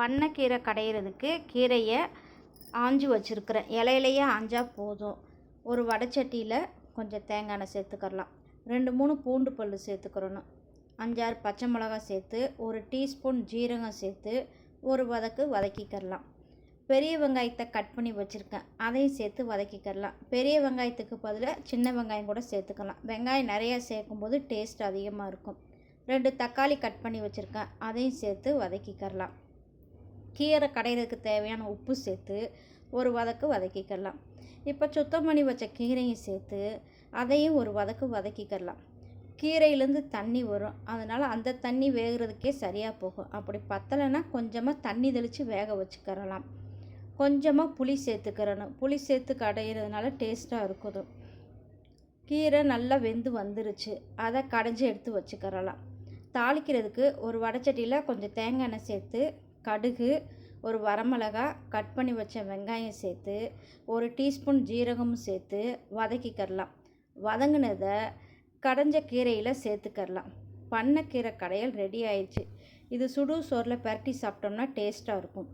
பண்ணைக்கீரை கடையிறதுக்கு கீரையை ஆஞ்சு வச்சுருக்கிறேன். இலையிலையே ஆஞ்சால் போதும். ஒரு வடைச்சட்டியில் கொஞ்சம் தேங்காய் எண்ணெய் சேர்த்துக்கிறலாம். ரெண்டு மூணு பூண்டு பல் சேர்த்துக்கிறணும். அஞ்சாறு பச்சை மிளகாய் சேர்த்து ஒரு டீஸ்பூன் ஜீரகம் சேர்த்து ஒரு வதக்கு வதக்கிக்கிறலாம். பெரிய வெங்காயத்தை கட் பண்ணி வச்சுருக்கேன். அதையும் சேர்த்து வதக்கிக்கிறலாம். பெரிய வெங்காயத்துக்கு பதிலாக சின்ன வெங்காயம் கூட சேர்த்துக்கலாம். வெங்காயம் நிறையா சேர்க்கும்போது டேஸ்ட் அதிகமாக இருக்கும். ரெண்டு தக்காளி கட் பண்ணி வச்சுருக்கேன். அதையும் சேர்த்து வதக்கிக்கிறலாம். கீரை கடையிறதுக்கு தேவையான உப்பு சேர்த்து ஒரு வதக்கு வதக்கிக்கலாம். இப்போ சுத்தம் பண்ணி வச்ச கீரையும் சேர்த்து அதையும் ஒரு வதக்கு வதக்கிக்கலாம். கீரையிலேருந்து தண்ணி வரும். அதனால் அந்த தண்ணி வேகிறதுக்கே சரியாக போகும். அப்படி பத்தலைன்னா கொஞ்சமாக தண்ணி தெளித்து வேக வச்சுக்கிறலாம். கொஞ்சமாக புளி சேர்த்துக்கிறணும். புளி சேர்த்து கடையிறதுனால டேஸ்ட்டாக இருக்குது. கீரை நல்லா வெந்து வந்துருச்சு. அதை கடைஞ்சி எடுத்து வச்சுக்கிறலாம். தாளிக்கிறதுக்கு ஒரு வடச்சட்டியில் கொஞ்சம் தேங்காய் எண்ணெய் சேர்த்து கடுகு ஒரு வரமிளகா கட் பண்ணி வச்ச வெங்காயம் சேர்த்து ஒரு டீஸ்பூன் ஜீரகமும் சேர்த்து வதக்கிக்கரலாம் வதங்கினதை கடைஞ்ச கீரையில் சேர்த்துக்கரலாம் பண்ணக்கீரை கடையல் ரெடி ஆயிடுச்சு இது சுடு சோறில் பரட்டி சாப்பிட்டோம்னா டேஸ்ட்டாக இருக்கும்.